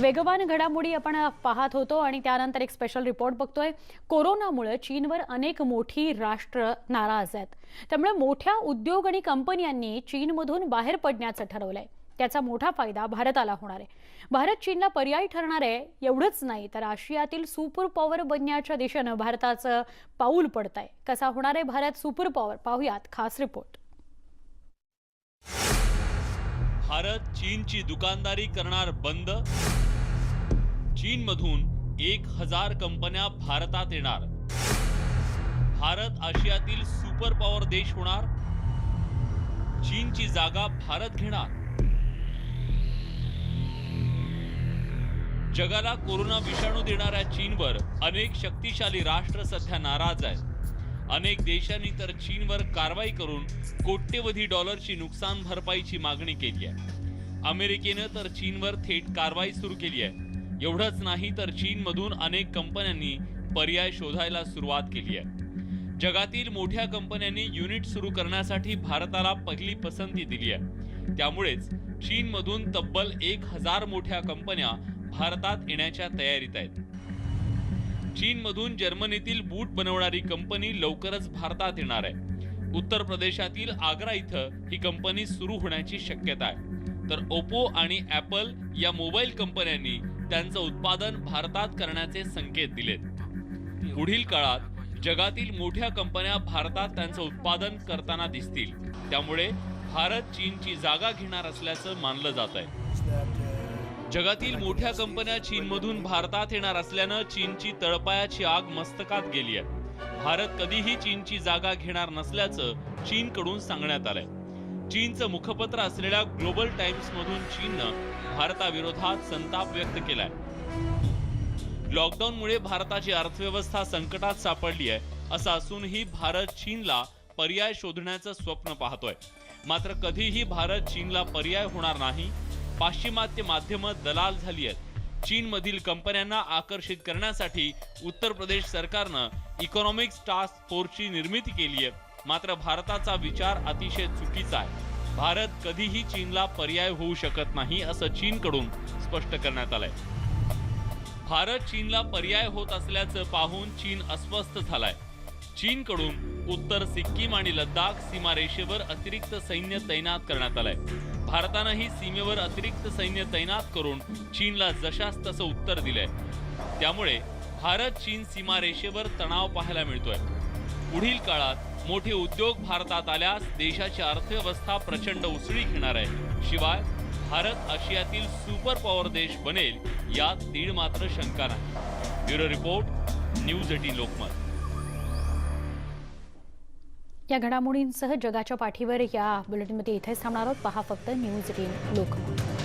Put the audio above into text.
वेगवान घडामोडी आपण पाहत होतो आणि त्यानंतर एक स्पेशल रिपोर्ट बघतोय. कोरोनामुळे चीनवर अनेक मोठी राष्ट्र नाराज आहेत. त्यामुळे मोठ्या उद्योग आणि कंपन्यांनी चीनमधून बाहेर पडण्याचं ठरवलंय. त्याचा मोठा फायदा भारताला होणार आहे. भारत चीनला पर्यायी ठरणार आहे एवढंच नाही तर आशियातील सुपर पॉवर बनण्याच्या दिशेनं भारताचं पाऊल पडत आहे कसा होणार आहे भारत सुपर पॉवर पाहूयात खास रिपोर्ट भारत चीनची दुकानदारी करणार बंद? चीनमधून एक हजार कंपन्या भारतात येणार. भारत आशियातील सुपर पॉवर देश होणार. चीनची जागा भारत घेणार. जगाला कोरोना विषाणू देणाऱ्या चीनवर अनेक शक्तिशाली राष्ट्र सध्या नाराज आहेत. अनेक देशांनी तर चीनवर कारवाई करून कोट्यवधी डॉलरची नुकसान भरपाईची मागणी केली आहे. अमेरिकेनं तर चीनवर थेट कारवाई सुरू केली आहे. एवढंच नाही तर चीनमधून अनेक कंपन्यांनी पर्याय शोधायला सुरुवात केली आहे. जगातील मोठ्या कंपन्यांनी युनिट सुरू करण्यासाठी भारताला पहिली पसंती दिली आहे. त्यामुळेच चीनमधून तब्बल एक हजार मोठ्या कंपन्या भारतात येण्याच्या तयारीत आहेत. चीनमधून जर्मनीतील बूट बनवणारी कंपनी लवकरच भारतात येणार आहे. उत्तर प्रदेशातील आग्रा इथं ही कंपनी सुरू होण्याची शक्यता आहे. तर ओप्पो आणि ऍपल या मोबाईल कंपन्यांनी त्यांचं उत्पादन भारतात करण्याचे संकेत दिलेत. पुढील काळात जगातील मोठ्या कंपन्या भारतात त्यांचं उत्पादन करताना दिसतील. त्यामुळे भारत चीनची जागा घेणार असल्याचं मानलं जात आहे जगातील मोठ्या कंपन्या चीनमधून भारतात येणार असल्यानं चीनची तळपायाची आग मस्तकात गेली आहे. भारत कधीही चीनची जागा घेणार नसल्याचं चीनकडून सांगण्यात आलंय. चीनचं मुखपत्र असलेल्या ग्लोबल टाइम्स मधून चीननं भारताविरोधात संताप व्यक्त केलाय. लॉकडाऊनमुळे भारताची अर्थव्यवस्था संकटात सापडली आहे असं असूनही भारत चीनला पर्याय शोधण्याचं स्वप्न पाहतोय. मात्र कधीही भारत चीनला पर्याय होणार नाही पाश्चिमात्य माध्यमं दलाल झाली आहेत. चीनमधील कंपन्यांना आकर्षित करण्यासाठी उत्तर प्रदेश सरकारनं इकॉनॉमिक्स टास्क फोर्सची निर्मिती केली आहे. मात्र भारताचा विचार अतिशय चुकीचा आहे. भारत कधीही चीनला पर्याय होऊ शकत नाही असं चीनकडून स्पष्ट करण्यात आलंय. भारत चीनला पर्याय होत असल्याचं पाहून चीन अस्वस्थ झालाय. चीनकडून उत्तर सिक्कीम आणि लद्दाख सीमारेषेवर अतिरिक्त सैन्य तैनात करण्यात आलंय. भारतानंही सीमेवर अतिरिक्त सैन्य तैनात करून चीनला जशास तसं उत्तर दिलंय. त्यामुळे भारत चीन सीमारेषेवर तणाव पाहायला मिळतोय. पुढील काळात मोठे उद्योग भारतात आल्यास देशाची अर्थव्यवस्था प्रचंड उसळी घेणार आहे. शिवाय भारत आशियातील सुपर पॉवर देश बनेल यात तीळ मात्र शंका नाही. Bureau report news eighteen Lokmat. या घडामोडींसह जगाच्या पाठीवर या बुलेटिनमध्ये इथेच थांबणार आहोत. पहा फक्त न्यूज एटीन लोकमत.